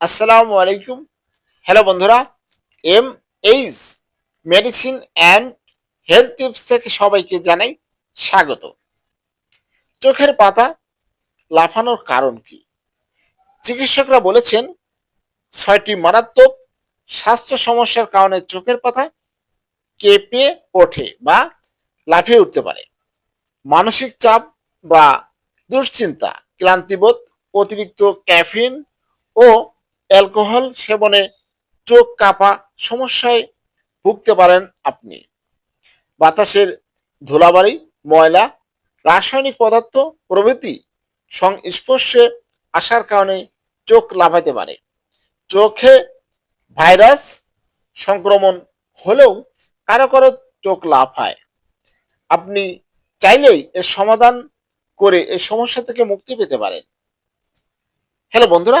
আসসালামু আলাইকুম। হ্যালো বন্ধুরা, M H medicine and health tips থেকে সবাইকে জানাই স্বাগত। চোখের পাতা লাফানোর কারণ কি? চিকিৎসকরা বলেছেন, ছয়টি মারাত্মক স্বাস্থ্য সমস্যার কারণে চোখের পাতা কেঁপে ওঠে বা লাফিয়ে উঠতে পারে। মানসিক চাপ বা দুশ্চিন্তা, ক্লান্তিবোধ, অতিরিক্ত ক্যাফিন ও অ্যালকোহল সেবনে চোখ কাঁপা সমস্যায় ভুগতে পারেন আপনি। বাতাসের ধুলাবাড়ি ময়লা, রাসায়নিক পদার্থ প্রভৃতি সংস্পর্শে আসার কারণে চোখ লাফাতে পারে। চোখে ভাইরাস সংক্রমণ হলেও কারও কারও চোখ লাফায়। আপনি চাইলেই এর সমাধান করে এই সমস্যা থেকে মুক্তি পেতে পারেন। হ্যালো বন্ধুরা